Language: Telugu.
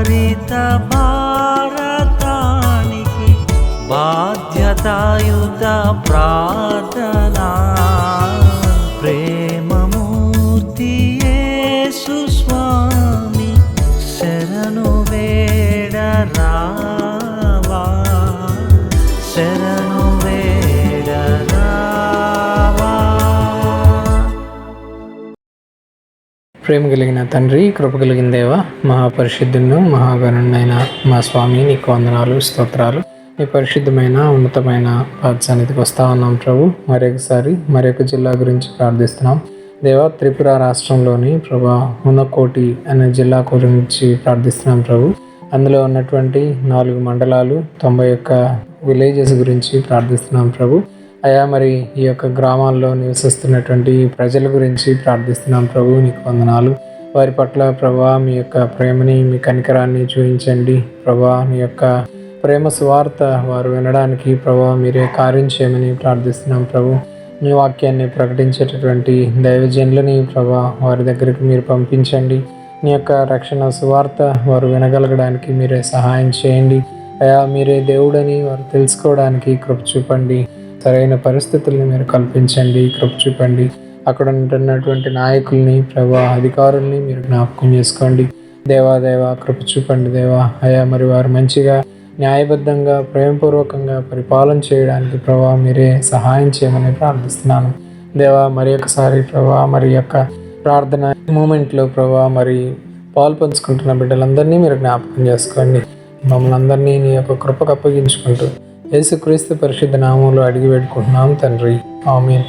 హరిత భారతానికి బాధ్యతాయుత ప్రార్థనా. ప్రేమ కలిగిన తండ్రి కృప కలిగిన దేవ మహాపరిశుద్ధును మహాగణుడైన మా స్వామి నీకు వందనాలు స్తోత్రాలు. నీ పరిశుద్ధమైన ఉన్నతమైన పాఠశానికి వస్తా ఉన్నాం ప్రభు. మరొకసారి మరొక జిల్లా గురించి ప్రార్థిస్తున్నాం. దేవ త్రిపుర రాష్ట్రంలోని ప్రభా ఉన్నకోటి అనే జిల్లా గురించి ప్రార్థిస్తున్నాం ప్రభు. అందులో ఉన్నటువంటి నాలుగు మండలాలు తొంభై ఒక్క విలేజెస్ గురించి ప్రార్థిస్తున్నాం ప్రభు. అయా మరి ఈ యొక్క గ్రామాల్లో నివసిస్తున్నటువంటి ప్రజల గురించి ప్రార్థిస్తున్నాం. ప్రభు నీకు వందనాలు. వారి పట్ల ప్రభా మీ యొక్క ప్రేమని మీ కనికరాన్ని చూపించండి. ప్రభా మీ యొక్క ప్రేమ సువార్త వారు వినడానికి ప్రభా మీరే కార్యం చేయమని ప్రార్థిస్తున్నాం ప్రభు. మీ వాక్యాన్ని ప్రకటించేటటువంటి దైవజనులని ప్రభా వారి దగ్గరికి మీరు పంపించండి. మీ యొక్క రక్షణ సువార్త వారు వినగలగడానికి మీరే సహాయం చేయండి. అయా మీరే దేవుడని వారు తెలుసుకోవడానికి కృప చూపండి. సరైన పరిస్థితుల్ని మీరు కల్పించండి కృప చూపండి. అక్కడ ఉంటున్నటువంటి నాయకుల్ని ప్రభా అధికారుల్ని మీరు జ్ఞాపకం చేసుకోండి. దేవా దేవా కృప చూపండి దేవా. అయా మరి వారు మంచిగా న్యాయబద్ధంగా ప్రేమపూర్వకంగా పరిపాలన చేయడానికి ప్రభా మీరే సహాయం చేయమని ప్రార్థిస్తున్నాను. దేవా మరి ఒకసారి ప్రభా మరి యొక్క ప్రార్థన మూమెంట్లో ప్రభా మరి పాలు పంచుకుంటున్న బిడ్డలందరినీ మీరు జ్ఞాపకం చేసుకోండి. మమ్మల్ని అందరినీ నీ యొక్క కృపకు అప్పగించుకుంటూ యేసుక్రీస్తు పరిశుద్ధ నామంలో అడిగి పెట్టుకుంటున్నాం తండ్రి. ఆమెన్.